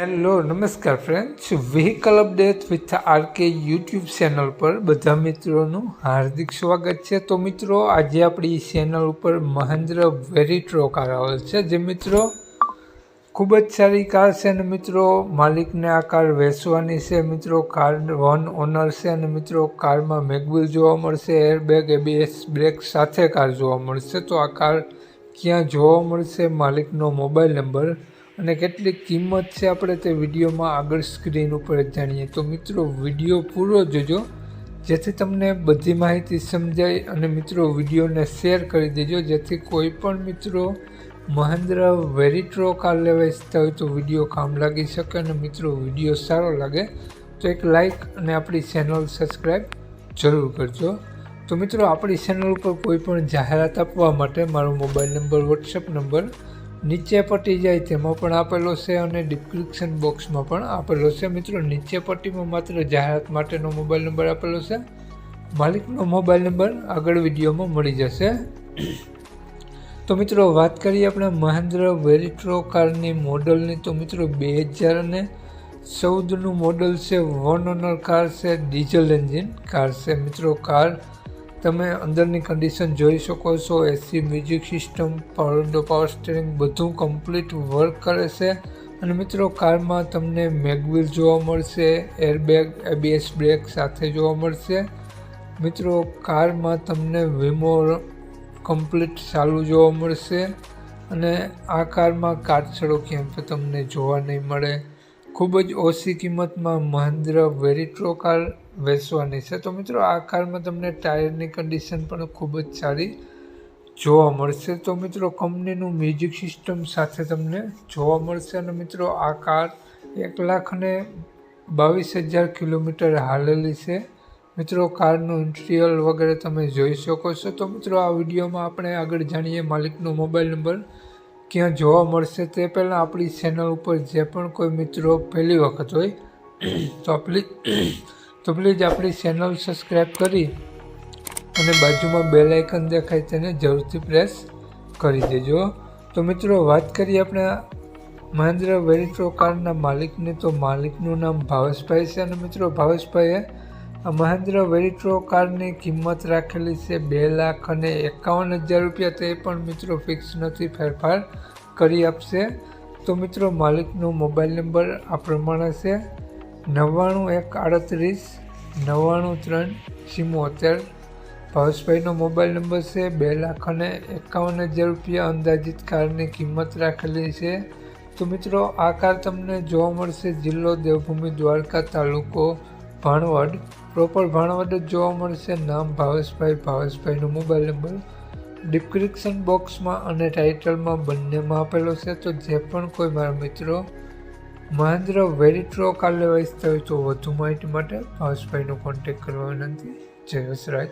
Hello, નમસ્કાર friends vehicle update with RK YouTube channel પર બધા મિત્રોનું હાર્દિક સ્વાગત છે. તો મિત્રો, આજે આપણી ચેનલ ઉપર મહેન્દ્ર વેરીટ્રો કાર આવેલ છે. જે મિત્રો, ખૂબ જ સારી કાર છે અને મિત્રો, માલિકને આ કાર વેચવાની છે. મિત્રો કાર વન ઓનર છે અને મિત્રો કારમાં મેગવિલ જોવા મળશે એરબેગ એબીએસ બ્રેક સાથે કાર જોવા મળશે. તો આ કાર ક્યાં જોવા મળશે? માલિકનો મોબાઈલ નંબર અને કેટલી કિંમત છે આપણે તે વિડીયોમાં આગળ સ્ક્રીન ઉપર જાણીએ. તો મિત્રો, વીડિયો પૂરો જોજો. જેથી તમને બધી માહિતી સમજાય અને મિત્રો, વિડીયોને શેર કરી દેજો. જેથી કોઈ પણ મિત્રો મહેન્દ્ર વેરીટ્રો કાર લેવા ઇચ્છતા હોય તો વીડિયો કામ લાગી શકે અને મિત્રો, વીડિયો સારો લાગે તો એક લાઈક અને આપણી ચેનલ સબસ્ક્રાઈબ જરૂર કરજો. તો મિત્રો, આપણી ચેનલ ઉપર કોઈ પણ જાહેરાત આપવા માટે મારો મોબાઈલ નંબર, વોટ્સએપ નંબર નીચે પટ્ટી જાય તેમાં પણ આપેલો છે અને ડિસ્ક્રિપ્શન બોક્સમાં પણ આપેલો છે. મિત્રો, નીચે પટ્ટીમાં માત્ર જાહેરાત માટેનો મોબાઈલ નંબર આપેલો છે. માલિકનો મોબાઈલ નંબર આગળ વિડીયોમાં મળી જશે. તો મિત્રો, વાત કરીએ આપણે મહેન્દ્ર વેરિટ્રો કારની મોડલની. તો મિત્રો, બે હજાર અને ચૌદનું મોડલ છે. વન ઓનર કાર છે, ડીઝલ એન્જિન કાર છે. મિત્રો, કાર તમે અંદરની કન્ડિશન જોઈ શકો છો AC music system power window power steering બધું કમ્પ્લીટ વર્ક કરે છે. અને મિત્રો, કારમાં તમને મેગવિલ જોવા મળશે એરબેગ એબીએસ બ્રેક સાથે જોવા મળશે. મિત્રો, કારમાં તમને વીમો કમ્પ્લીટ ચાલુ જોવા મળશે. અને આ કારમાં કાટછડો ક્યાંય તમને જોવા નહીં મળે. ખૂબ જ ઓછી કિંમતમાં મહેન્દ્ર વેરિટ્રો કાર વેચવાની છે. તો મિત્રો, આ કારમાં તમને ટાયરની કન્ડિશન પણ ખૂબ જ સારી જોવા મળશે. તો મિત્રો, કંપનીનું મ્યુઝિક સિસ્ટમ સાથે તમને જોવા મળશે. અને મિત્રો, આ કાર એક લાખ અને બાવીસ હજાર કિલોમીટર હાલેલી છે. મિત્રો, કારનું ઇન્ટિરિયર વગેરે તમે જોઈ શકો છો. તો મિત્રો, આ વિડીયોમાં આપણે આગળ જાણીએ માલિકનો મોબાઈલ નંબર ક્યાં જોવા મળશે તે પહેલાં આપણી ચેનલ ઉપર જે પણ કોઈ મિત્રો પહેલી વખત હોય, તો પ્લીઝ તો પ્લીઝ આપણી ચેનલ સબસ્ક્રાઈબ કરી અને બાજુમાં બેલ દેખાય તેને જરૂરથી પ્રેસ કરી દેજો. તો મિત્રો, વાત કરીએ આપણે મહેન્દ્ર વેરિટ્રો કારના માલિકની. તો માલિકનું નામ ભાવેશભાઈ છે અને મિત્રો, ભાવેશભાઈએ આ મહેન્દ્ર વેરિટ્રો કારની કિંમત રાખેલી છે બે લાખ અને એકાવન હજાર રૂપિયા. તે પણ મિત્રો ફિક્સ નથી, ફેરફાર કરી આપશે. તો મિત્રો, માલિકનો મોબાઈલ નંબર આ પ્રમાણે છે નવ્વાણું એક આડત્રીસ, નવ્વાણું ત્રણ ચિમ્મોતેર ભાવેશભાઈનો મોબાઈલ નંબર છે બે લાખ અને એકાવન હજાર રૂપિયા. અંદાજિત કારની કિંમત રાખેલી છે. તો મિત્રો, આ કાર તમને જોવા મળશે જિલ્લો દેવભૂમિ દ્વારકા તાલુકો ભાણવડ. પ્રોપર ભાણવડ જ જોવા મળશે. નામ ભાવેશભાઈ, ભાવેશભાઈનો મોબાઈલ નંબર ડિસ્ક્રિપ્શન બોક્સમાં અને ટાઇટલમાં બંનેમાં આપેલો છે. તો જે પણ કોઈ મારા મિત્રો મહેન્દ્ર વેરિટ્રો કાર લેવા હોય તો વધુ માહિતી માટે ભાવેશભાઈનો કોન્ટેક્ટ કરવા વિનંતી. જય હસરાજ.